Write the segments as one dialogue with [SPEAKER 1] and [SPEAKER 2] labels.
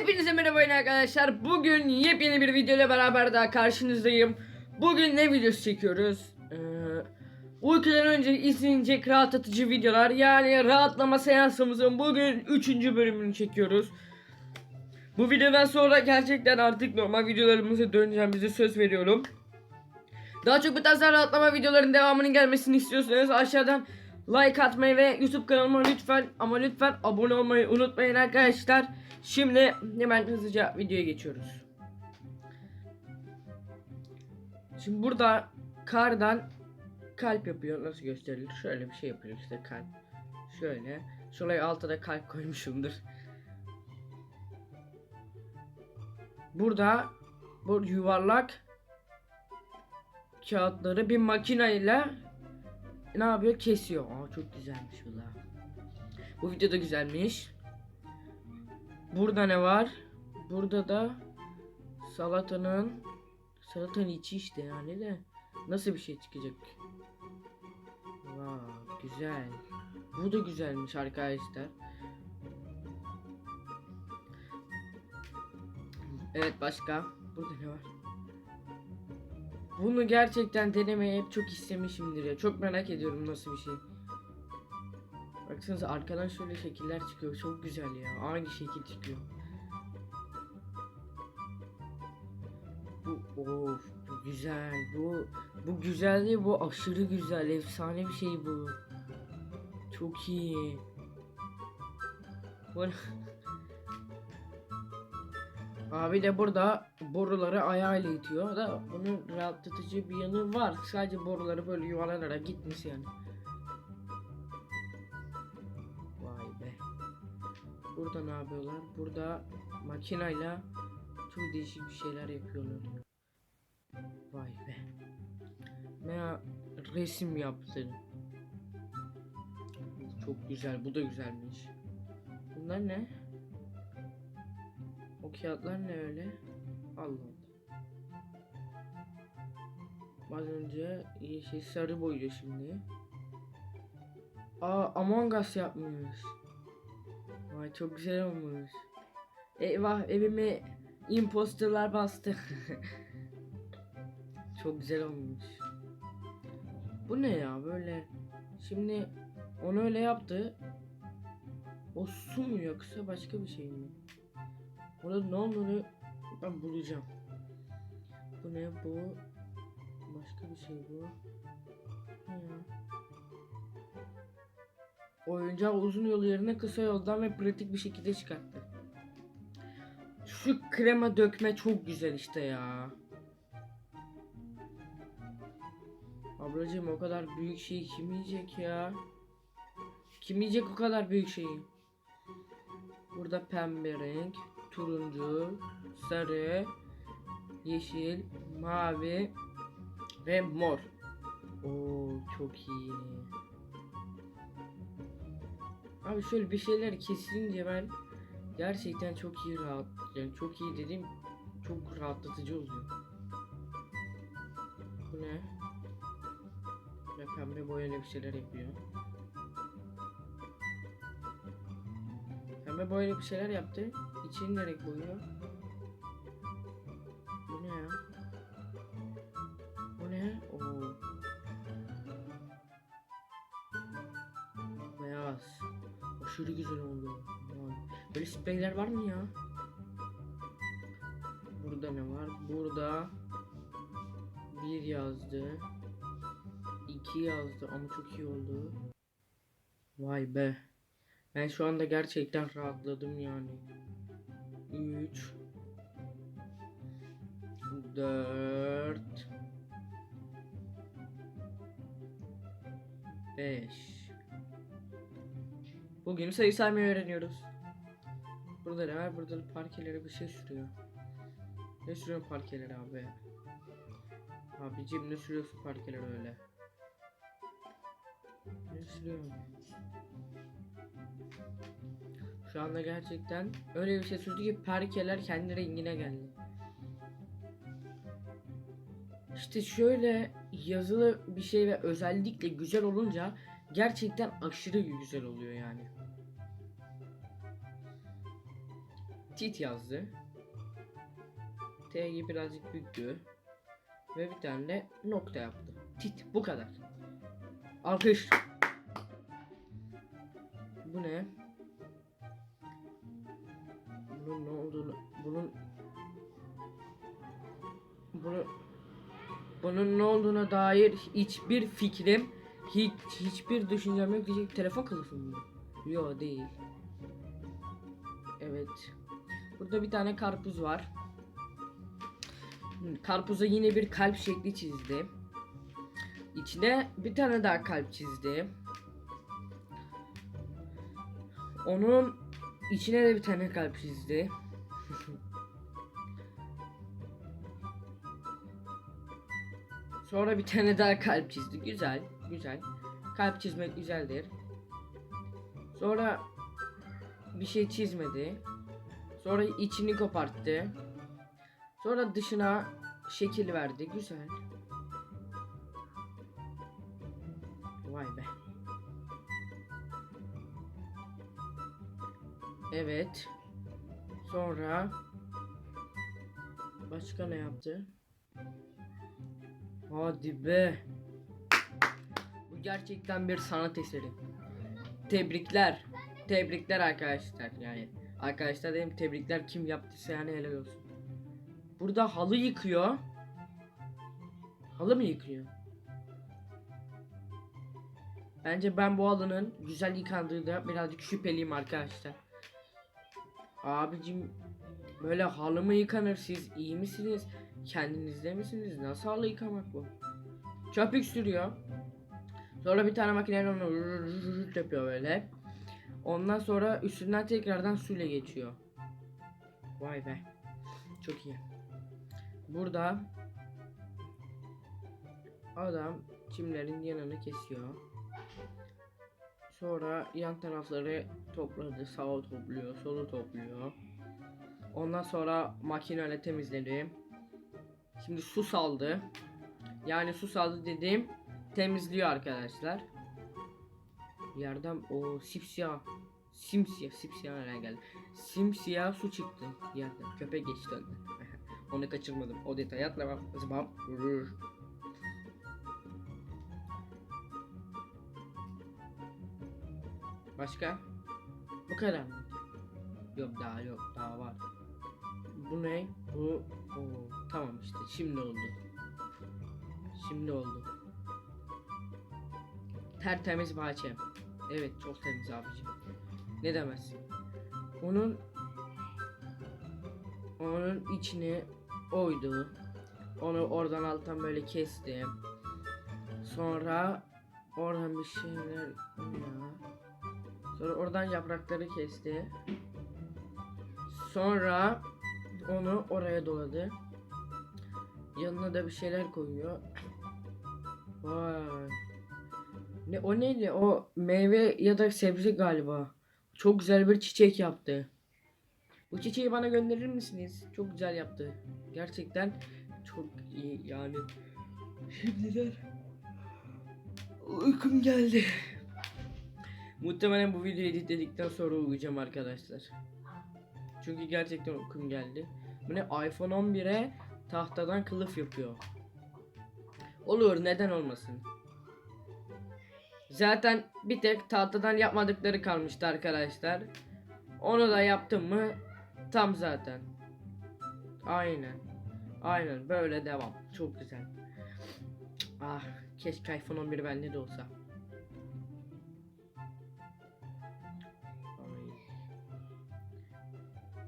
[SPEAKER 1] Hepinize merhaba arkadaşlar. Bugün yepyeni bir video ile beraber daha karşınızdayım. Bugün ne videosu çekiyoruz? Ee, uykudan önce izlenecek rahatlatıcı videolar. Yani rahatlama seansımızın bugün 3. bölümünü çekiyoruz. Bu videodan sonra gerçekten artık normal videolarımıza döneceğimize söz veriyorum. Daha çok bu tarz rahatlama videoların devamının gelmesini istiyorsanız aşağıdan like atmayı ve YouTube kanalıma lütfen ama lütfen abone olmayı unutmayın arkadaşlar. Şimdi hemen hızlıca videoya geçiyoruz. Şimdi burada kardan kalp yapıyor. Nasıl gösterilir? Şöyle bir şey yapıyor işte kalp. Şöyle. Şuraya altta da kalp koymuşumdur. Burada bu yuvarlak kağıtları bir makineyle ne yapıyor? Kesiyor. Aa çok güzelmiş bu da. Bu video da güzelmiş. Burada ne var? Burada da salatanın salatanın içi işte yani de nasıl bir şey çıkacak? Wow, güzel. Bu da güzelmiş arkadaşlar. Evet başka. Burada ne var? Bunu gerçekten denemeyi hep çok istemişimdir ya. Çok merak ediyorum nasıl bir şey. Baksanıza arkadan şöyle şekiller çıkıyor. Çok güzel ya. Aynı şekil çıkıyor. Bu of bu güzel. Bu bu güzel değil bu aşırı güzel. Efsane bir şey bu. Çok iyi. Bu Abi de burada boruları ayağıyla itiyor da bunun rahatlatıcı bir yanı var. Sadece boruları böyle yuvarlanarak gitmiş yani. Burada ne yapıyorlar? Burada makinayla çok değişik bir şeyler yapıyorlar. Vay be. Ne resim yaptı. Çok güzel. Bu da güzelmiş. Bunlar ne? O kağıtlar ne öyle? Allah Allah. Az önce yeşil sarı boyuyor şimdi. Aa Among Us yapmış. Vay çok güzel olmuş. Eyvah evimi imposterlar bastı. çok güzel olmuş. Bu ne ya böyle? Şimdi onu öyle yaptı. O su mu yoksa başka bir şey mi? Orada ne olduğunu ben bulacağım. Bu ne bu? Başka bir şey bu. Ne? Oyuncağı uzun yol yerine kısa yoldan ve pratik bir şekilde çıkarttı. Şu krema dökme çok güzel işte ya. Ablacığım o kadar büyük şeyi kim yiyecek ya? Kim yiyecek o kadar büyük şeyi? Burada pembe renk, turuncu, sarı, yeşil, mavi ve mor. Oo çok iyi. Abi şöyle bir şeyler kesilince ben gerçekten çok iyi rahat yani çok iyi dediğim çok rahatlatıcı oluyor. Bu ne? Ve pembe boyayla bir şeyler yapıyor. Pembe boyayla bir şeyler yaptı. İçini ne renk? Aşırı güzel oldu. Vay. Böyle spreyler var mı ya? Burada ne var? Burada bir yazdı. iki yazdı ama çok iyi oldu. Vay be. Ben şu anda gerçekten rahatladım yani. 3 4 5 Bugün sayı saymayı öğreniyoruz. Burada ne var? Burada parkelere bir şey sürüyor. Ne sürüyorsun parkelere abi? Abicim ne sürüyorsun parkelere öyle? Ne sürüyorsun? Şu anda gerçekten öyle bir şey sürdü ki parkeler kendi rengine geldi. İşte şöyle yazılı bir şey ve özellikle güzel olunca gerçekten aşırı güzel oluyor yani. Tit yazdı. T'yi birazcık büktü. Ve bir tane de nokta yaptı. Tit bu kadar. Alkış. Bu ne? Bunun ne olduğunu bunun bunu bunun ne olduğuna dair hiçbir fikrim hiç hiçbir düşüncem yok diyecek telefon kılıfı mı? bu? Yo değil. Evet. Burada bir tane karpuz var. Karpuza yine bir kalp şekli çizdi. İçine bir tane daha kalp çizdi. Onun içine de bir tane kalp çizdi. Sonra bir tane daha kalp çizdi. Güzel, güzel. Kalp çizmek güzeldir. Sonra bir şey çizmedi. Sonra içini koparttı. Sonra dışına şekil verdi. Güzel. Vay be. Evet. Sonra başka ne yaptı? Hadi be. Bu gerçekten bir sanat eseri. Tebrikler. Tebrikler arkadaşlar yani. Arkadaşlar dedim tebrikler kim yaptıysa yani helal olsun. Burada halı yıkıyor. Halı mı yıkıyor? Bence ben bu halının güzel yıkandığında birazcık şüpheliyim arkadaşlar. Abicim böyle halı mı yıkanır siz iyi misiniz? Kendinizde misiniz? Nasıl halı yıkamak bu? Köpük sürüyor. Sonra bir tane makineyle onu yapıyor böyle. Ondan sonra üstünden tekrardan suyla geçiyor. Vay be. Çok iyi. Burada adam çimlerin yanını kesiyor. Sonra yan tarafları topladı. Sağı topluyor, solu topluyor. Ondan sonra makineyle temizledi. Şimdi su saldı. Yani su saldı dediğim temizliyor arkadaşlar. Yerden o sipsiyah simsiyah sipsiyah nereden geldi? Simsiyah su çıktı yerden. Köpek geçti önden. Onu kaçırmadım. O detayı atlamam. Zıbam. Başka? Bu kadar mı? Yok daha yok daha var. Bu ne? Bu Oo, tamam işte şimdi oldu. Şimdi oldu. Tertemiz bahçe. Evet çok temiz abicim. Ne demezsin. Onun onun içini oydu. Onu oradan alttan böyle kesti. Sonra oradan bir şeyler. Sonra oradan yaprakları kesti. Sonra onu oraya doladı. Yanına da bir şeyler koyuyor. Vay. Ne o neydi? O meyve ya da sebze galiba. Çok güzel bir çiçek yaptı. Bu çiçeği bana gönderir misiniz? Çok güzel yaptı. Gerçekten çok iyi yani. Şimdiden uykum geldi. Muhtemelen bu videoyu editledikten sonra uyuyacağım arkadaşlar. Çünkü gerçekten uykum geldi. Bu ne iPhone 11'e tahtadan kılıf yapıyor. Olur neden olmasın. Zaten bir tek tahtadan yapmadıkları kalmıştı arkadaşlar. Onu da yaptım mı tam zaten. Aynen. Aynen böyle devam. Çok güzel. Ah keşke iPhone 11 bende de olsa.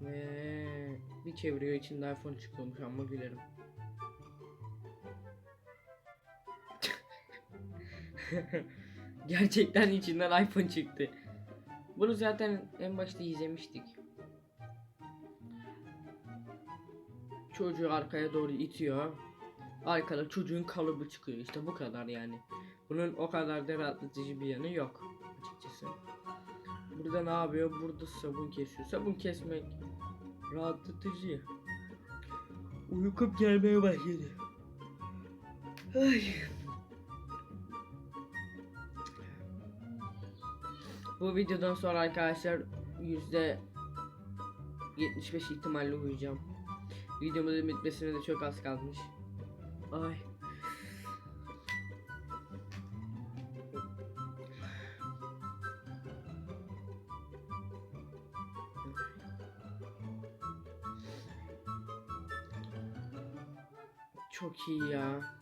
[SPEAKER 1] Ve bir çeviriyor içinde iPhone çıkıyormuş ama gülerim. Gerçekten içinden iPhone çıktı. Bunu zaten en başta izlemiştik. Çocuğu arkaya doğru itiyor. Arkada çocuğun kalıbı çıkıyor. İşte bu kadar yani. Bunun o kadar da rahatlatıcı bir yanı yok açıkçası. Burada ne yapıyor? Burada sabun kesiyor. Sabun kesmek rahatlatıcı. Uykum gelmeye başladı. Ay. Bu videodan sonra arkadaşlar yüzde 75 ihtimalle uyuyacağım. Videomuzun bitmesine de çok az kalmış. Ay. Çok iyi ya.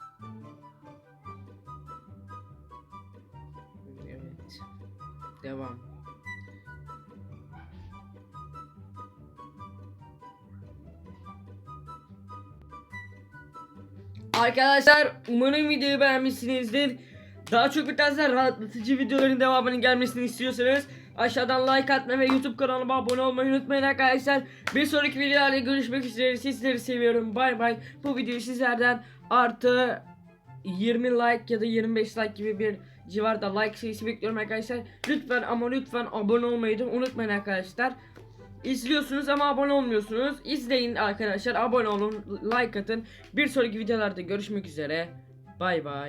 [SPEAKER 1] Devam. Arkadaşlar umarım videoyu beğenmişsinizdir. Daha çok bir tane rahatlatıcı videoların devamının gelmesini istiyorsanız aşağıdan like atmayı ve YouTube kanalıma abone olmayı unutmayın arkadaşlar. Bir sonraki videolarda görüşmek üzere. Sizleri seviyorum. Bay bay. Bu videoyu sizlerden artı 20 like ya da 25 like gibi bir civarda like sayısı bekliyorum arkadaşlar. Lütfen ama lütfen abone olmayı da unutmayın arkadaşlar. İzliyorsunuz ama abone olmuyorsunuz. İzleyin arkadaşlar. Abone olun, like atın. Bir sonraki videolarda görüşmek üzere. Bay bay.